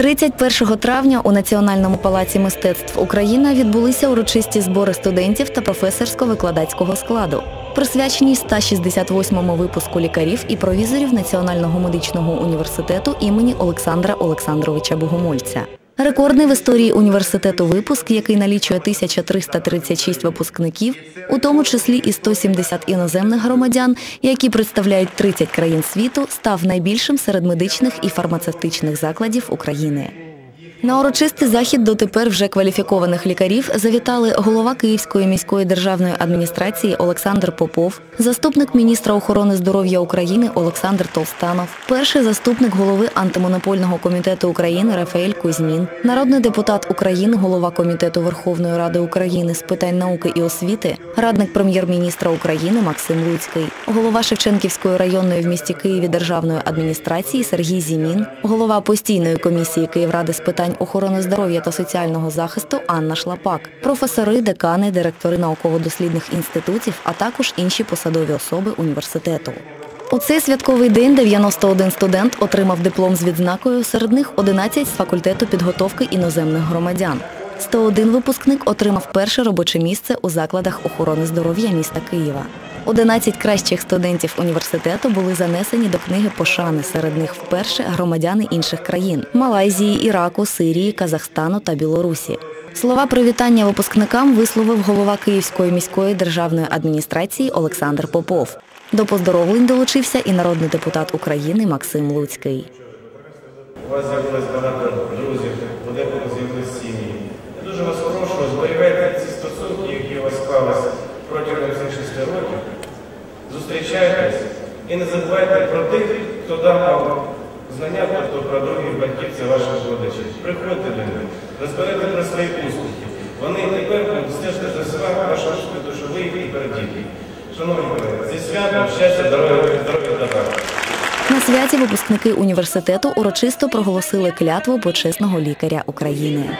31 травня у Національному палаці мистецтв Україна відбулися урочисті збори студентів та професорсько-викладацького складу, присвячені 168-му випуску лікарів і провізорів Національного медичного університету імені Олександра Олександровича Богомольця. Рекордний в історії університету випуск, який налічує 1336 випускників, у тому числі і 170 іноземних громадян, які представляють 30 країн світу, став найбільшим серед медичних і фармацевтичних закладів України. На урочистий захід дотепер вже кваліфікованих лікарів завітали голова Київської міської державної адміністрації Олександр Попов, заступник міністра охорони здоров'я України Олександр Толстанов, перший заступник голови антимонопольного комітету України Рафаель Кузьмін, народний депутат України, голова комітету Верховної Ради України з питань науки і освіти, радник прем'єр-міністра України Максим Луцький, голова Шевченківської районної в місті Києві державної адміністрації Сергій Зімін, голова постійної комісії Київради з питань охорони здоров'я та соціального захисту Анна Шлапак, професори, декани, директори науково-дослідних інститутів, а також інші посадові особи університету. У цей святковий день 91 студент отримав диплом з відзнакою, серед них 11 з факультету підготовки іноземних громадян. 101 випускник отримав перше робоче місце у закладах охорони здоров'я міста Києва. 11 кращих студентів університету були занесені до книги пошани. Серед них вперше громадяни інших країн Малайзії, Іраку, Сирії, Казахстану та Білорусі. Слова привітання випускникам висловив голова Київської міської державної адміністрації Олександр Попов. До поздоровлень долучився і народний депутат України Максим Луцький. У вас з'явилось багато Зустрічайтесь і не забувайте про тих, хто дав вам знання, тобто про других батьків, це ваших родичів. Приходьте до них, розповідайте про свої успіхи. Вони тепер будуть стежити за що ви їх і передіти. Шановні колеги, зі святом, щастя, здоров'я, здоров'я так. На святі випускники університету урочисто проголосили клятву почесного лікаря України.